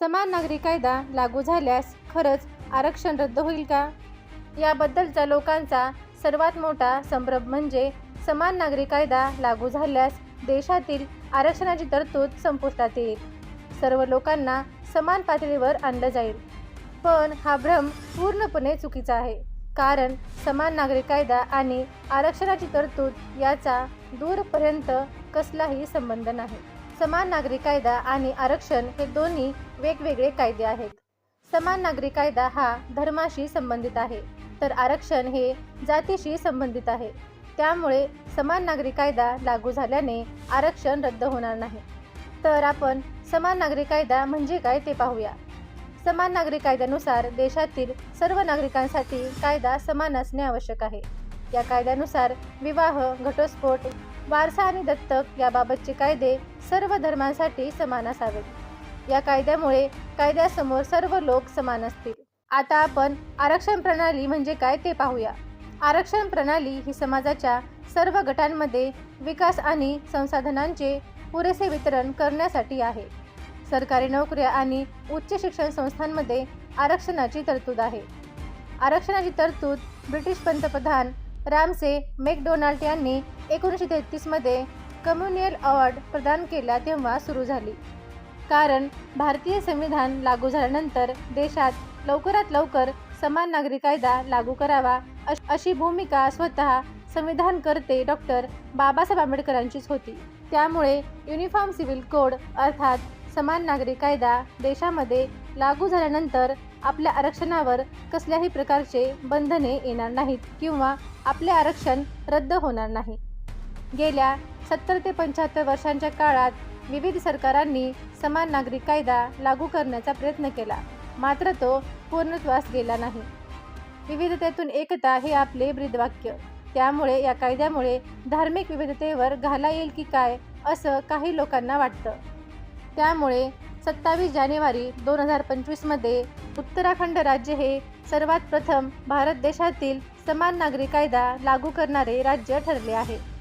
समान नागरी कायदा लागू झाल्यास खरंच आरक्षण रद्द होईल का? याबद्दलचा लोकांचा सर्वात मोठा संभ्रम म्हणजे समान नागरी कायदा लागू झाल्यास देशातील आरक्षणाची तरतूद संपुष्टात येईल. सर्व लोकांना समान पातळीवर आणलं जाईल. पण हा भ्रम पूर्णपणे चुकीचा आहे. कारण समान नागरी कायदा आणि आरक्षणाची तरतूद याचा दूरपर्यंत कसलाही संबंध नाही. समान नागरी कायदा आणि आरक्षण हे दोन्ही वेगवेगळे कायदे आहेत. समान नागरी कायदा हा धर्माशी संबंधित आहे तर आरक्षण हे जातीशी संबंधित आहे. त्यामुळे समान नागरी कायदा लागू झाल्याने आरक्षण रद्द होणार नाही. तर आपण समान नागरी कायदा म्हणजे काय ते पाहूया. समान नागरी कायद्यानुसार देशातील सर्व नागरिकांसाठी कायदा समान असणे आवश्यक आहे. या कायद्यानुसार विवाह घटस्फोट वारसा आणि दत्तक याबाबतचे कायदे सर्व धर्मांसाठी समान असावेत या कायद्यामुळे कायद्यासमोर सर्व लोक समान असतील. आता आपण आरक्षण प्रणाली म्हणजे काय ते पाहूया. आरक्षण प्रणाली ही समाजाच्या सर्व गटांमध्ये विकास आणि संसाधनांचे पुरेसे वितरण करण्यासाठी आहे. सरकारी नोकऱ्या आणि उच्च शिक्षण संस्थांमध्ये आरक्षणाची तरतूद आहे. आरक्षणाची तरतूद ब्रिटिश पंतप्रधान रामसे मेकडोनाल्ड यांनी एकोणीसशे तेहतीसमध्ये कम्युनियल अवॉर्ड प्रदान केला तेव्हा सुरू झाली. कारण भारतीय संविधान लागू झाल्यानंतर देशात लवकरात लवकर समान नागरी कायदा लागू करावा अश- अशी भूमिका स्वतः संविधानकर्ते डॉक्टर बाबासाहेब आंबेडकरांचीच होती. त्यामुळे युनिफॉर्म सिव्हिल कोड अर्थात समान नागरी कायदा देशामध्ये लागू झाल्यानंतर आपल्या आरक्षणावर कसल्याही प्रकारचे बंधने येणार नाहीत किंवा आपले आरक्षण रद्द होणार नाही. गेल्या सत्तर ते पंच्याहत्तर वर्षांच्या काळात विविध सरकारांनी समान नागरिक कायदा लागू करण्याचा प्रयत्न केला. मात्र तो पूर्णत्वास गेला नाही. विविधतेतून एकता हे आपले ब्रीदवाक्य. त्यामुळे या कायद्यामुळे धार्मिक विविधतेवर घाला येईल की काय असं काही लोकांना वाटतं. त्यामुळे सत्तावीस जानेवारी दोन हजार पंचवीसमध्ये उत्तराखंड राज्य हे सर्वात प्रथम भारत देशातील समान नागरी कायदा लागू करणारे राज्य ठरले आहे.